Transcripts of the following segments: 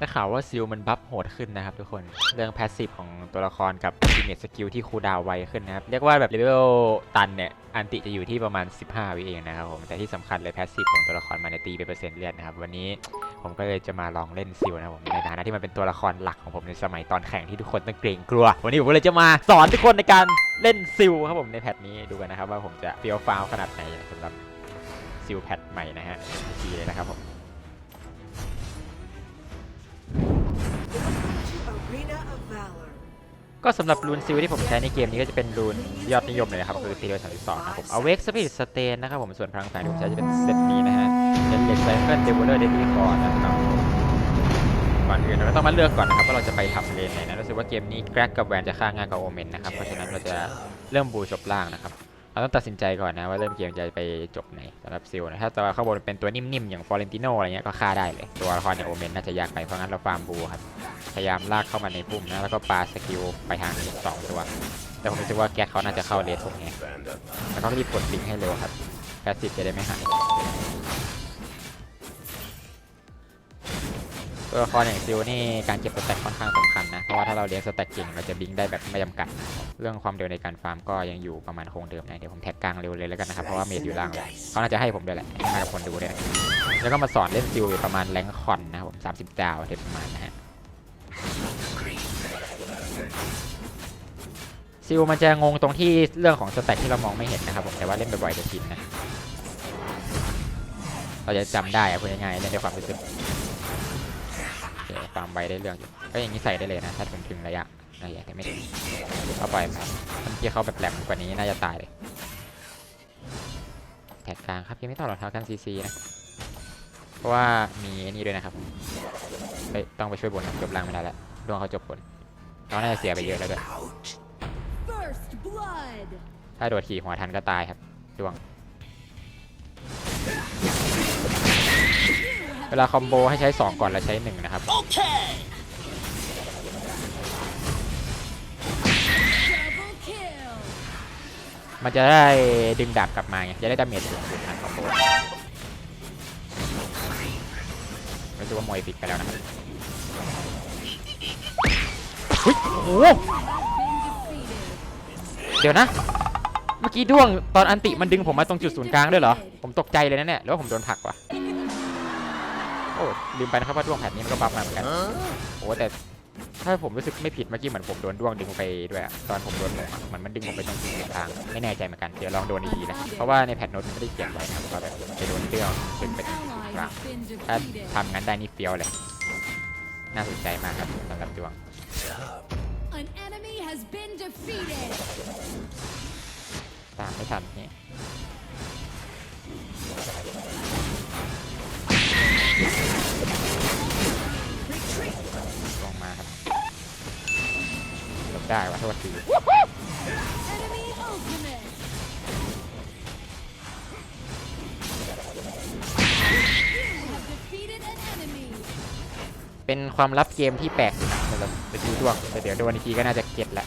ได้ข่าวว่าซิลมันบัฟโหดขึ้นนะครับทุกคน เรื่องแพสซีฟของตัวละครกับทีเมทสกิลที่คูดาวไวขึ้นนะครับ เรียกว่าแบบเลเวลตันเนี่ยอันติจะอยู่ที่ประมาณ 15 วิเองนะครับผม แต่ที่สำคัญเลยแพสซีฟของตัวละครมันตีเป็นเปอร์เซ็นต์เลือดนะครับ วันนี้ผมก็เลยจะมาลองเล่นซิลนะครับผมในฐานะที่มันเป็นตัวละครหลักของผมในสมัยตอนแข่งที่ทุกคนต้องเกรงกลัว วันนี้ผมก็เลยจะมาสอนทุกคนในการเล่นซิลครับผมในแพทนี้ดูกันนะครับว่าผมจะเฟี้ยวฟ้าวขนาดไหนสำหรับซิลแพทใหม่นะฮะดีเลยนะครับผม ก็สำหรับรูนซิลที่ผมใช้ในเกมนี้ก็จะเป็นรูนยอดนิยมเลยนะครับคือซีเรียล32นะครับผมเอาเวกสปีดสเตนนะครับผมส่วนพลังแฝงที่ผมใช้จะเป็นเซตนี้นะฮะเป็นเลนไซเคิลเดเวลเลอร์เดลี่คอร์นะครับก่อนอื่นเราก็ต้องมาเลือกก่อนนะครับว่าเราจะไปทำเลนไหนนะรู้สึกว่าเกมนี้แกร็กกับแวนจะฆ่าง่ายกว่าโอเมนนะครับเพราะฉะนั้นเราจะเริ่มบูจบล่างนะครับเราต้องตัดสินใจก่อนนะว่าเริ่มเกมจะไปจบไหนสำหรับซิลนะถ้าตัวข้างบนเป็นตัวนิ่มๆอย่างฟอเรนติโนอะไรเงี้ยก็ฆ่าได้เลยตัวละครอย่างโอเมนน่าจะยากไปเพราะงั้นเราฟาร์มบูครับ พยายามลากเข้ามาในปุ่มนะแล้วก็ปาสกิลไปทางสองตัว แต่ผมรู้สึกว่าแก๊กเขาน่าจะเข้าเลสผมไงแล้วก็รีบกดลิงให้เร็วครับแพสซีฟจะได้ไม่หายตัวละครอย่างซิลนี่การเก็บสแต็กค่อนข้างสำคัญนะ เพราะว่าถ้าเราเลี้ยงสแต็กเก่งเราจะบิงได้แบบไม่จำกัด เรื่องความเร็วในการฟาร์มก็ยังอยู่ประมาณคงเดิมนะ เดี๋ยวผมแท็กกลางเร็วเลยแล้วกันนะครับ เพราะว่าเมดอยู่ล่างเลยเขาน่าจะให้ผมด้วยแหละให้กับคนดูด้วยแล้วก็มาสอนเล่นซิลอยู่ประมาณแรงคอนนะครับผม30ดาวเทปประมาณนะฮะ ซิลมันจะงงตรงที่เรื่องของสแต็กที่เรามองไม่เห็นนะครับผมแต่ว่าเล่นบ่อยๆจะชินนะเราจะจำได้อะพูดง่ายๆเล่นด้วยความรู้สึกฟาร์มไว้ได้เรื่องอยู่ก็อย่างนี้ใส่ได้เลยนะถ้าถึงถึงระยะระยะแต่ไม่ถึงเอาปล่อยไปเมื่อกี้เขาแบบแหลมกว่านี้น่าจะตายเลยแท็กลางครับยังไม่ต่อรองเท้ากันซีซีนะเพราะว่ามีนี่ด้วยนะครับเฮ้ยต้องไปช่วยบนจบล่างไม่ได้แล้วดวงเขาจบบน เขาน่าจะเสียไปเยอะแล้วด้วย First blood. ถ้าโดดขี่หัวทันก็ตายครับดวง เวลาคอมโบให้ใช้ 2 ก่อนแล้วใช้ 1 นะครับ Double kill. มันจะได้ดึงดาบกลับมาไง จะได้ดาเมจสูงสุดทันคอมโบรู้สึกว่ามวยปิดไปแล้วนะครับ หุ้ยโอ้เดี๋ยวนะ เมื่อกี้ด้วงตอนอันติมันดึงผมมาตรงจุดศูนย์กลางด้วยเหรอ ผมตกใจเลยนะเนี่ยหรือว่าผมโดนผลักวะโอ้ลืมไปนะครับว่าด้วงแผ่นนี้มันก็บัฟมาเหมือนกันโอ้แต่ถ้าผมรู้สึกไม่ผิดเมื่อกี้เหมือนผมโดนด้วงดึงไปด้วยตอนผมโดนหมงอะเหมือนมันดึงผมไปตรงจุดศูนย์กลางไม่แน่ใจเหมือนกันเดี๋ยวลองโดนอีกทีนะเพราะว่าในแผ่นโน้ตมันไม่ได้เขียนไว้นะว่าแบบไปโดนเรื่องดึงไปตรงจุดศูนย์กลางถ้าทำงั้นได้นี่เฟี้ยวเลยน่าสนใจมากครับสำหรับดวง An enemy has been defeated. ตามไม่ทันนี่ลงมาครับหลบได้วะโทษที Enemy ultimate. You have defeated an enemy. เป็นความลับเกมที่แปลกอยู่นะ สำหรับสกิลดวงแต่เดี๋ยวโดนอีกทีก็น่าจะเก็ตแหละ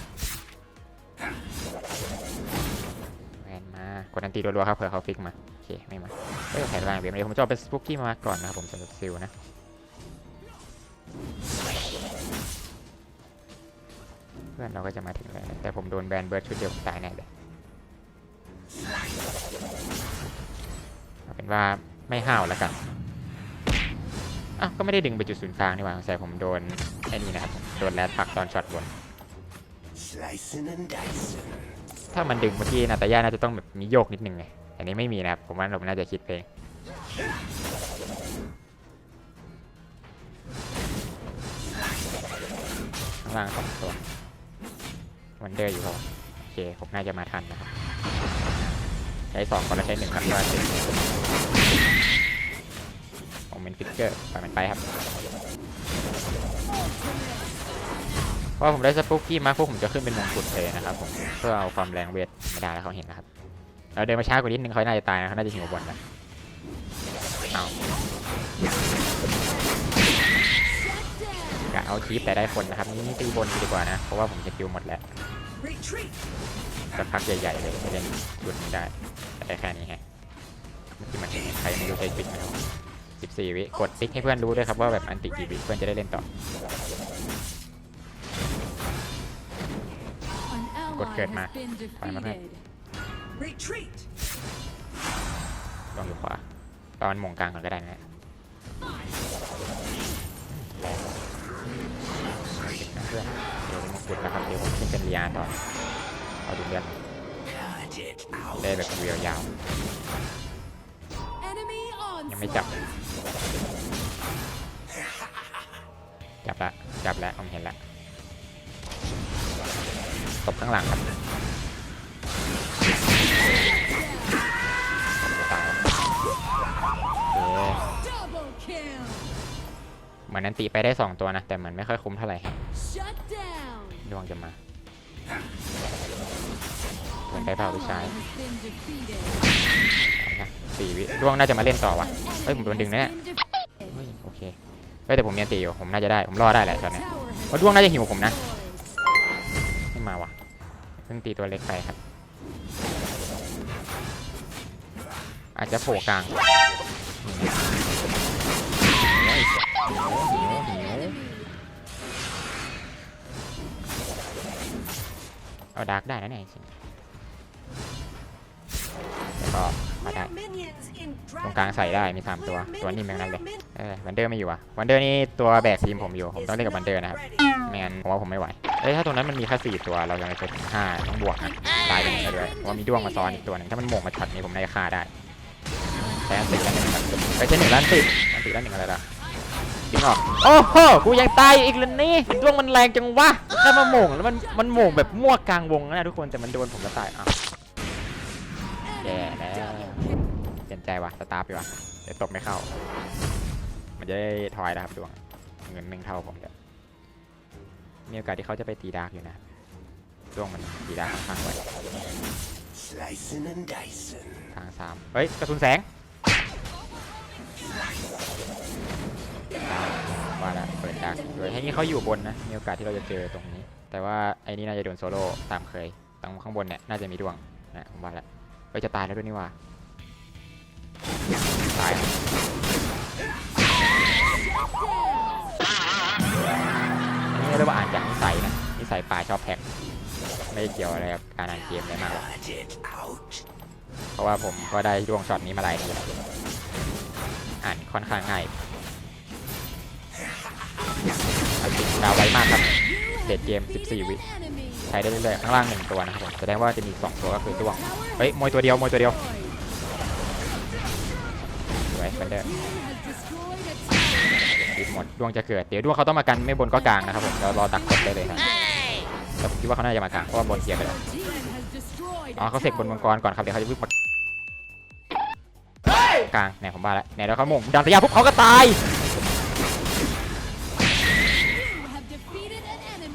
แวนมากดอันตีรัวๆครับเผื่อเขาฟิกมาโอเคไม่มาเฮ้ยแผนล่างเบียมเลยผมจะเอาเป็นสปุกกี้มาก่อนนะครับผมสำหรับซิลนะเพื่อนเราก็จะมาถึงแล้วแต่ผมโดนแบนเบิร์ดชุดเดียวตายแน่เลยเอาเป็นว่าไม่ห้าวแล้วกัน อ้าวก็ไม่ได้ดึงไปจุดศูนย์กลางนี่หว่าใส่ผมโดนไอ้นี่นะครับผมโดนแรดผลักตอนช็อตบน Slicing and dicing. ถ้ามันดึงเมื่อกี้นาตาย่าน่าจะต้องแบบมีโยกนิดนึงไงอันนี้ไม่มีนะครับ ผมว่าผมน่าจะคิดเพลงข้างล่างสองตัววันเดอร์อยู่ครับโอเค ผมน่าจะมาทันนะครับ ใช้สองก่อนแล้วใช้หนึ่งครับยอดผม เป็นฟิกเกอร์ปล่อยมันไปครับเพราะผมได้สปุกกี้มาพวกผมจะขึ้นเป็นมงกุฎเลยนะครับผมเพื่อเอาความแรงเวทไม่ได้แล้วเขาเห็นนะครับเราเดินมาช้ากว่านิดนึงเขาน่าจะตายนะเขาน่าจะหิวบอลนะเอากะเอาคีปแต่ได้คนนะครับนี่ตีบนดีกว่านะ เพราะว่าผมจะคิวหมดแล้ว Retreat. สักพักใหญ่ๆเลยไม่เล่นจุดนี้ได้แต่แค่นี้ฮะเมื่อกี้มันใครไม่รู้ใช้ปิดนะครับ 14 วิกดติ๊กให้เพื่อนรู้ด้วยครับว่าแบบอันติกี่วิเพื่อนจะได้เล่นต่อ An ally Gột kẹt mà. has been Phải mà này. defeated. Retreat. ลองอยู่ขวาตอนมงกลางก่อนก็ได้นะติดนะเพื่อนเดี๋ยวมงกุฎนะครับเดี๋ยวผมขึ้นเป็นเรียต่อเอาดูเลือด Cut it out. ได้แบบวิวยาว Enemy ๆ ยังไม่จับ onslaught. จับละ จับแล้วผมเห็นละตบข้างหลังครับตายโอเค Double kill. เหมือนนันติไปได้ 2 ตัวนะ แต่เหมือนไม่ค่อยคุ้มเท่าไหร่ Shut down. ดวงจะมาเหมือนได้เปล่าผู้ชาย Ally has been defeated. นะสี่วิดวงน่าจะมาเล่นต่อว่ะเฮ้ยผมโดนดึงนะเนี่ยเฮ้ยโอเคเฮ้ยแต่ผมมีอันติอยู่ผมน่าจะได้ผมรอดได้แหละตอนนี้ย Tower has ว่าดวงน่าจะหิวผมนะไม่มาว่ะเพิ่งตีตัวเล็กไปครับ อาจจะโผล่กลางเอาดาร์กได้นะเนี่ยจริงแล้วก็ มาได้ Minions in ตรงกลางใส่ได้มี3ตัวตัวนิ่มทั้งนั้นเลยเออวันเดอร์ไม่อยู่อะวันเดอร์นี่ตัวแบกทีมผมอยู่ผมต้องเล่นกับวันเดอร์นะครับไม่งั้นผมว่าผมไม่ไหวเอ้ยถ้าตรงนั้นมันมีแค่สี่ตัวเรายังไม่เคยถึงห้าต้องบวกนะตายไปหนึ่งเลยเพราะว่ามีด้วงมาซ้อนอีกตัวหนึ่งถ้ามันโหม่งมาช็อตนี้ผมน่าจะฆ่าได้ใช้อันติแล้วหนึ่งครับไปใช้หนึ่งล้านติดอันติแล้วหนึ่งอะไรล่ะดึงออกโอ้โหกูยังตายอีกแล้วนี่ด้วงมันแรงจังวะแค่มาโหม่งแล้วมันมันโหม่งแบบมั่วกลางวงนะทุกคนแต่มันโดนผมแล้วตายอ้าวแย่แล้วเปลี่ยน ใจว่ะสตาร์ฟดีกว่าเดี๋ยวตบไม่เข้า มันจะได้ทอยนะครับดวงเงินหนึ่งเท่าผมเดี๋ยวมีโอกาสที่เขาจะไปตีดาร์กอยู่นะดวงมันตีดาร์กค่อนข้างไว Slicing and dicing. ทางสามเฮ้ยกระสุนแสงดาร์กว่าแล้วเปิดดาร์กโดยให้นี่เขาอยู่บนนะมีโอกาสที่เราจะเจอตรงนี้ แต่ว่าไอ้นี่น่าจะโดนโซโล่ตามเคยตรงข้างบนเนี่ยน่าจะมีดวงนะผมว่าแล้วเฮ้ยจะตายแล้วด้วยนี่หว่าตายนนี้เรียกว่าอ่านจากนิสัยนะนิสัยป่าชอบแพ็กไม่เกี่ยวอะไรกับการอ่านเกมเลยมากหรอกเพราะว่าผมก็ได้ดวงช็อตนี้มาหลายทีแล้วอ่านค่อนข้างง่ายติดาวไวมากครับเด็ดเกม 14 วิใช้ได้เรื่อยๆข้างล่างหนึ่งตัวนะครับผมแสดงว่าจะมีอีกสองตัวก็คือดวงเฮ้ยมวยตัวเดียวมวยตัวเดียว กันเดอร์ You have destroyed a tower. ดิบหมดดวงจะเกิด เดี๋ยวดวงเขาต้องมากันไม่บนก็กลางนะครับผมเรารอตักกดได้เลยครับแต่ผมคิดว่าเขาน่าจะมากลางเพราะว่าบนเคลียร์ไปแล้วอ๋อเขาเสกบนมังกรก่อนครับเดี๋ยวเขาจะวิ่งมากลางเนี่ยผมว่าแล้วเนี่ยแล้วเขาหม่งดันสยามปุ๊บเขาก็ตาย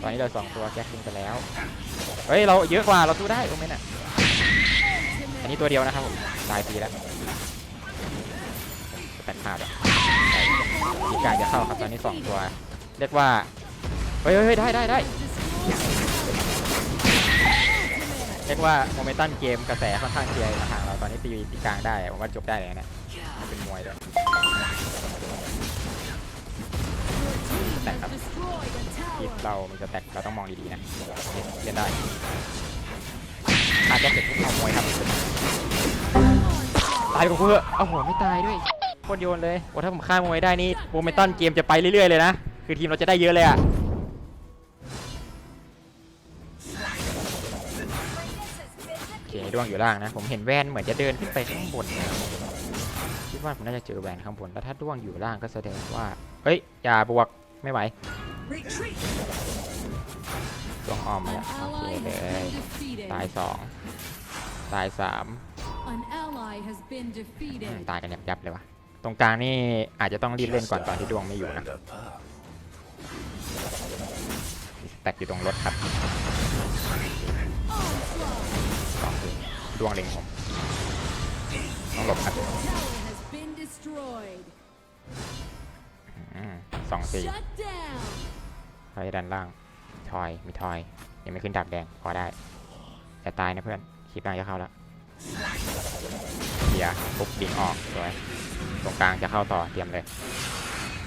ตอนนี้เราสองตัวแจ็คขึ้นไปแล้วเฮ้ยเราเยอะกว่าเราสู้ได้โอเมนอะอันนี้ตัวเดียวนะครับผมตายฟรีแล้ว แตกขาดอะมีการจะเข้าครับตอนนี้สองตัว เรียกว่า เฮ้ยเฮ้ยได้ได้ได้เรียกว่าโมเมนตัมเกมกระแสค่อนข้างเชียร์มาทางเราตอนนี้ตีตีกลางได้ผมว่าจบได้เลยนะมันเป็นมวยด้วย Your team has destroyed a ทีมเรามันจะแตกเราต้องมองดีๆนะเล่นได้อาจจะเสร็จทุกเอามวยครับตายกับกูเถอะเอาหัวไม่ตายด้วย คตรโยนเลยโอ้ถ้าผมฆ่ามวยได้นี่โมเมนตัมเกมจะไปเรื่อยๆเลยนะคือทีมเราจะได้เยอะเลยอะโอเคดวงอยู่ล่างนะ ผมเห็นแวนเหมือนจะเดินขึ้นไปข้างบนนะคิดว่าผมน่าจะเจอแวนข้างบนแล้วถ้าดวงอยู่ล่างก็แสดงว่าเฮ้ยอย่าบวกไม่ไหว Retreat. ดวงออมมา An แล้วโอเค ally เล has ย been defeated. ตายสองตายสาม An ally has been อืม defeated. ตายกันยับยับๆเลยวะ ตรงกลางนี่อาจจะต้องรีบเล่นก่อนตอนที่ดวงไม่อยู่นะแตกอยู่ตรงรถครับสองคือดวงเล็งผมต้องหลบครับ Tower has been destroyed. อืมสองสี่ไฟด้านล่าง ทอย มีทอย ยังไม่ขึ้นดาบแดง พอได้ จะตายนะเพื่อนคลิปล่างจะเข้าแล้วเดียร์ปุ๊บบิงออกสวย ตรงกลางจะเข้าต่อเตรียมเลย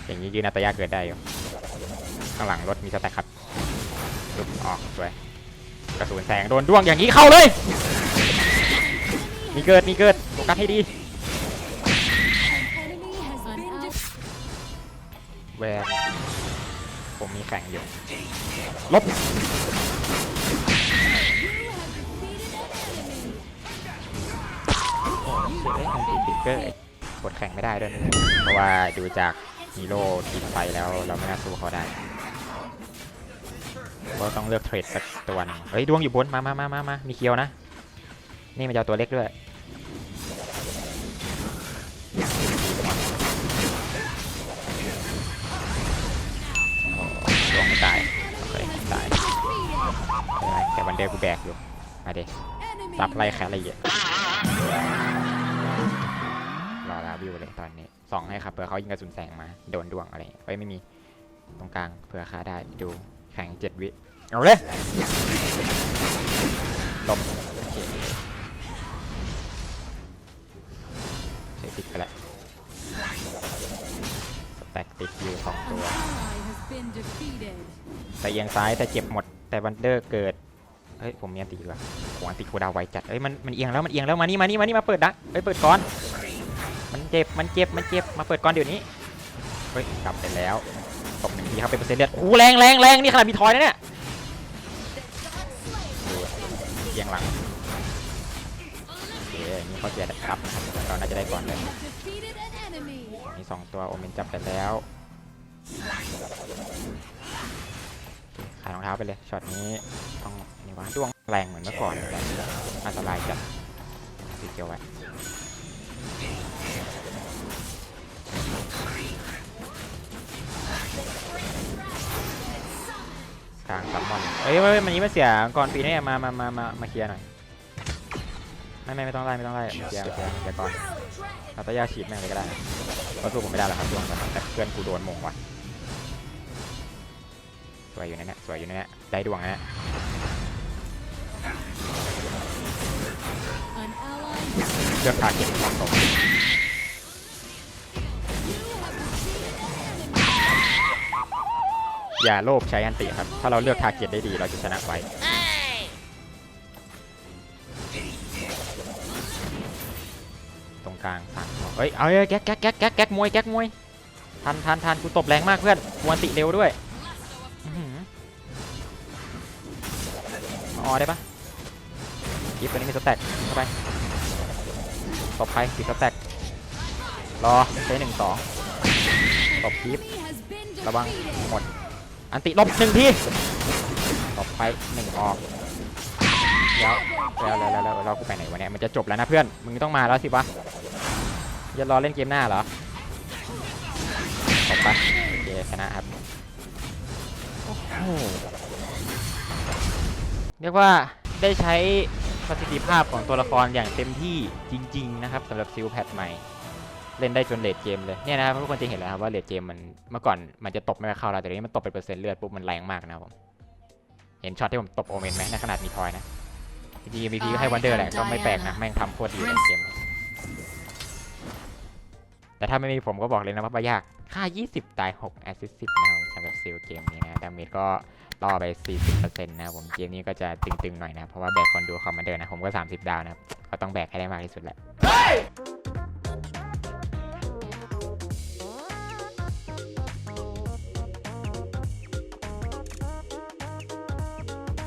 อย่างนี้ยืนอัตยาเกิดได้อยู่ ข้างหลังรถมีสแต็กครับลุกออกสวยกระสุนแสงโดนด้วงอย่างนี้เข้าเลย มีเกิดมีเกิดโฟกัสให้ดี Enemy has been defeated. แวนผมมีแข่งอยู่ลบเชื่อได้ทันทีติ๊ กเกอร์กดแข่งไม่ได้ด้วยเพราะว่าดูจากฮีโร่ทีมไฟแล้วเราไม่น่าสู้เขาได้ก็ต้องเลือกเทรดสักตัวนึงเฮ้ยดวงอยู่บนมามามามามามีเคียวนะ นี่มันจะเอาตัวเล็กด้วยดวงไม่ตายโอเคไม่ตายไม่เป็นไรแต่วันเดอร์กูแบกอยู่มาเดชจับไล่แคละเอียด วิวเลยตอนนี้สองให้ครับเผื่อเขายิงกระสุนแสงมา โดนดวงอะไรเอ้ยไม่มีตรงกลางเผื่อค่าได้ดูแข่งเจ็ดวิ เอาเลยลมโอเคติดไปแล้วสแต็กติดอยู่สองตัวแต่เอียงซ้ายแต่เจ็บหมดแต่วันเดอร์เกิดเฮ้ยผมมีอันติดีกว่าผมอันติคูลดาไวจัดเฮ้ยมันมันเอียงแล้วมันเอียงแล้วมานี่มานี่มานี่มาเปิดดักเฮ้ยเปิดก่อน เจ็บ มันเจ็บ มันเจ็บ มาเปิดก่อนเดี๋ยวนี้ เฮ้ย กลับไปแล้วตบหนึ่งทีครับเป็นเปอร์เซ็นต์เลือดโอ้แรงแรงแรงนี่ขนาดมีทอยนะเนี่ยดูเอียงหลังโอเคนี่เขาเสียนะครับเราน่าจะได้ก่อนเลยมีสองตัวโอเมนจับไปแล้วขายรองเท้าไปเลย ช็อตนี้ต้องนี่วะดวงแรงเหมือนเมื่อก่อนอันตรายจัดสีเขียวไว้ กลางซัมมอนเอ้ยเว้ยมันนี้มาเสียก่อนปีนี้มามามามามาเคลียร์หน่อยไม่ไม่ไม่ต้องไล่ไม่ต้องไล่เคลียร์เคลียร์เคลียร์ก่อนเราตะยาฉีดแม่งเลยก็ได้นะก็สู้ผมไม่ได้หรอกครับดวงแต่เพื่อนกูโดนหมงว่ะสวยอยู่นะเนี่ยสวยอยู่นะเนี่ยได้ดวงนะเนี่ยเลือกทาร์เก็ตเหมาะสม อย่าโลภใช้อันติครับ ถ้าเราเลือกทาร์เก็ตได้ดีเราจะชนะไวตรงกลางสามเฮ้ย เอาเลยแก๊กแก๊กแก๊กแก๊กแก๊กมวยแก๊กมวย ทันทันทันกูตบแรงมากเพื่อนกวนติเร็วด้วยออได้ปะกิฟตัวนี้มีสแต็กเข้าไปตบไปติดสแต็กรอใช้หนึ่งสองตบกิฟ Enemy has been ระวังหมด อันติลบหนึ่งทีตบไปหนึ่งออกแล้วแล้วแล้วแล้วแล้วเรากูไปไหนวะเนี่ยมันจะจบแล้วนะเพื่อนมึงต้องมาแล้วสิวะจะรอเล่นเกมหน้าเหรอตบไปโอเคชนะครับเรียกว่าได้ใช้ประสิทธิภาพของตัวละครอย่างเต็มที่จริง ๆ นะครับสำหรับซิลแพทใหม่ เล่นได้จนเลดเกมเลยเนี่ยนะครับทุกคนจะเห็นแล้วครับว่าเลดเกมมันเมื่อก่อนมันจะตบไม่เข้าเราแต่ทีนี้มันตบเป็นเปอร์เซ็นต์เลือดปุ๊บมันแรงมากนะครับผมเห็นช็อตที่ผมตบโอเมนไหมในขนาดมีทอยนะจริงๆ MVP ก็ให้วันเดอร์แหละก็ไม่แปลกนะแม่งทำโคตรดีในเกมแต่ถ้าไม่มีผมก็บอกเลยนะว่าไม่ยาก ค่า 20 ตาย 6 แอสซิสต์10นะครับผมสำหรับซิลเกมนี้นะดาเมจก็ล่อไป 40%นะครับผมเกมนี้ก็จะตึงๆหน่อยนะ เพราะว่าแบกคอนดูคอมมานเดอร์นะ ผมก็ 30 ดาวนะก็ต้องแบกให้ได้มากที่สุดแหละ